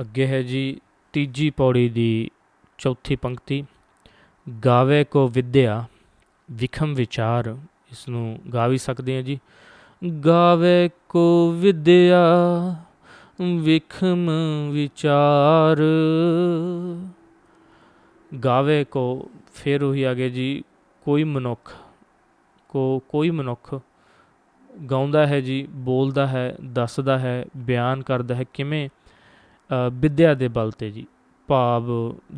ਅੱਗੇ ਹੈ ਜੀ ਤੀਜੀ ਪੌੜੀ ਦੀ ਚੌਥੀ ਪੰਕਤੀ। ਗਾਵੇ ਕੋ ਵਿਦਿਆ, ਵਿਖਮ ਵਿਚਾਰ ਇਸ ਨੂੰ ਗਾ ਵੀ ਸਕਦੇ ਹਾਂ ਜੀ। ਗਾਵੇ ਕੋ ਵਿਦਿਆ, ਵਿਖਮ ਵਿਚਾਰ। ਗਾਵੇ ਕੋ ਫਿਰ ਉਹੀ ਆ ਗਿਆ ਜੀ, ਕੋਈ ਮਨੁੱਖ, ਕੋ ਕੋਈ ਮਨੁੱਖ ਗਾਉਂਦਾ ਹੈ ਜੀ, ਬੋਲਦਾ ਹੈ, ਦੱਸਦਾ ਹੈ, ਬਿਆਨ ਕਰਦਾ ਹੈ, ਕਿਵੇਂ ਵਿੱਦਿਆ ਦੇ ਬਲ ਤੇ ਜੀ। ਭਾਵ,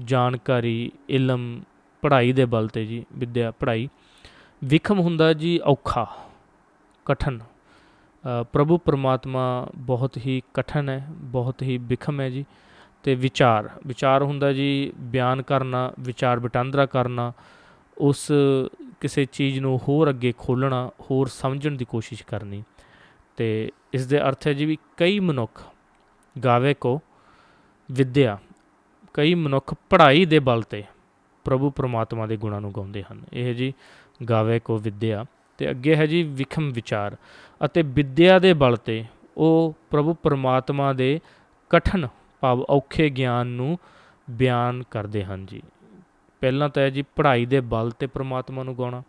ਜਾਣਕਾਰੀ, ਇਲਮ, ਪੜ੍ਹਾਈ ਦੇ ਬਲ ਤੇ ਜੀ, ਵਿੱਦਿਆ, ਪੜ੍ਹਾਈ। ਵਿਖਮ ਹੁੰਦਾ ਜੀ ਔਖਾ, ਕਠਨ। ਪ੍ਰਭੂ ਪਰਮਾਤਮਾ ਬਹੁਤ ਹੀ ਕਠਨ ਹੈ, ਬਹੁਤ ਹੀ ਵਿਖਮ ਹੈ ਜੀ। ਤੇ ਵਿਚਾਰ ਵਿਚਾਰ ਹੁੰਦਾ ਜੀ ਬਿਆਨ ਕਰਨਾ, ਵਿਚਾਰ ਵਟਾਂਦਰਾ ਕਰਨਾ, ਉਸ ਕਿਸੇ ਚੀਜ਼ ਨੂੰ ਹੋਰ ਅੱਗੇ ਖੋਲਣਾ ਹੋਰ ਸਮਝਣ ਦੀ ਕੋਸ਼ਿਸ਼ ਕਰਨੀ। ਤੇ ਇਸ ਦੇ ਅਰਥ ਹੈ ਜੀ ਵੀ ਕਈ ਮਨੁੱਖ, ਗਾਵੇ ਕੋ ਵਿਦਿਆ ਕਈ ਮਨੁੱਖ ਪੜ੍ਹਾਈ ਦੇ ਬਲ ਤੇ ਪ੍ਰਭੂ ਪਰਮਾਤਮਾ ਦੇ ਗੁਣਾਂ ਨੂੰ ਗਾਉਂਦੇ ਹਨ। ਇਹ ਜੀ ਗਾਵੇ ਕੋ ਵਿਦਿਆ ਤੇ ਅੱਗੇ ਹੈ ਜੀ ਵਿਖਮ ਵਿਚਾਰ ਅਤੇ ਵਿਦਿਆ ਦੇ ਬਲ ਤੇ ਉਹ ਪ੍ਰਭੂ ਪਰਮਾਤਮਾ ਦੇ ਕਠਨ ਭਾਵ ਔਖੇ ਗਿਆਨ ਨੂੰ ਬਿਆਨ ਕਰਦੇ ਹਨ ਜੀ। ਪਹਿਲਾਂ ਤਾਂ ਹੈ ਜੀ ਪੜ੍ਹਾਈ ਦੇ ਬਲ ਤੇ ਪ੍ਰਮਾਤਮਾ ਨੂੰ ਗਾਉਣਾ,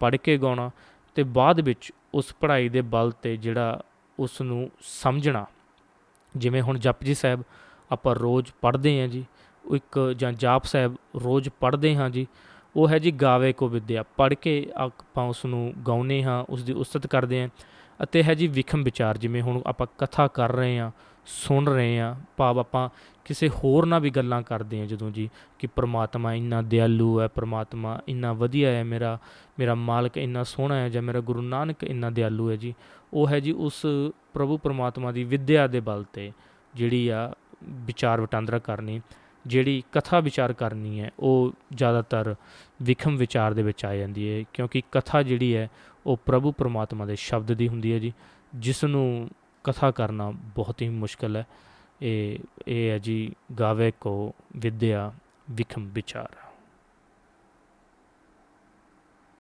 ਪੜ੍ਹ ਕੇ ਗਾਉਣਾ ਤੇ ਬਾਅਦ ਵਿੱਚ ਉਸ ਪੜ੍ਹਾਈ ਦੇ ਬਲ ਤੇ ਜਿਹੜਾ ਉਸ ਨੂੰ ਸਮਝਣਾ। ਜਿਵੇਂ ਹੁਣ ਜਪਜੀ ਸਾਹਿਬ ਆਪਾਂ ਰੋਜ਼ ਪੜ੍ਹਦੇ ਹਾਂ ਜੀ। ਉਹ ਇੱਕ ਜਾਂ ਜਾਪ ਸਾਹਿਬ ਰੋਜ਼ ਪੜ੍ਹਦੇ ਹਾਂ ਜੀ। ਉਹ ਹੈ ਜੀ ਗਾਵੇ ਕੋ ਵਿਦਿਆ। ਪੜ੍ਹ ਕੇ ਆਪਾਂ ਉਸ ਨੂੰ ਗਾਉਨੇ ਹਾਂ ਉਸ ਦੀ ਉਸਤਤ ਕਰਦੇ ਹਾਂ ਅਤੇ ਹੈ ਜੀ ਵਿਖਮ ਵਿਚਾਰ। ਜਿਵੇਂ ਹੁਣ ਆਪਾਂ ਕਥਾ ਕਰ ਰਹੇ ਹਾਂ, ਸੁਣ ਰਹੇ ਹਾਂ, ਭਾਵ ਆਪਾਂ ਕਿਸੇ ਹੋਰ ਨਾਲ ਵੀ ਗੱਲਾਂ ਕਰਦੇ ਹਾਂ ਜਦੋਂ ਜੀ ਕਿ ਪ੍ਰਮਾਤਮਾ ਇੰਨਾ ਦਿਆਲੂ ਹੈ, ਪ੍ਰਮਾਤਮਾ ਇੰਨਾ ਵਧੀਆ ਹੈ, ਮੇਰਾ ਮੇਰਾ ਮਾਲਕ ਇੰਨਾ ਸੋਹਣਾ ਹੈ ਜਾਂ ਮੇਰਾ ਗੁਰੂ ਨਾਨਕ ਇੰਨਾ ਦਿਆਲੂ ਹੈ ਜੀ। ਉਹ ਹੈ ਜੀ ਉਸ ਪ੍ਰਭੂ ਪਰਮਾਤਮਾ ਦੀ ਵਿਦਿਆ ਦੇ ਬਲ ਤੇ ਜਿਹੜੀ ਆ ਵਿਚਾਰ ਵਟਾਂਦਰਾ ਕਰਨੀ, ਜਿਹੜੀ ਕਥਾ ਵਿਚਾਰ ਕਰਨੀ ਹੈ, ਉਹ ਜ਼ਿਆਦਾਤਰ ਵਿਖਮ ਵਿਚਾਰ ਦੇ ਵਿੱਚ ਆ ਜਾਂਦੀ ਹੈ, ਕਿਉਂਕਿ ਕਥਾ ਜਿਹੜੀ ਹੈ, ਉਹ ਪ੍ਰਭੂ ਪਰਮਾਤਮਾ ਦੇ ਸ਼ਬਦ ਦੀ ਹੁੰਦੀ ਹੈ ਜੀ ਜਿਸ ਨੂੰ ਕਥਾ ਕਰਨਾ ਬਹੁਤ ਹੀ ਮੁਸ਼ਕਲ ਹੈ। ਇਹ ਇਹ ਹੈ ਜੀ, ਗਾਵੇ ਕੋ ਵਿਦਿਆ ਵਿਖਮ ਵਿਚਾਰ।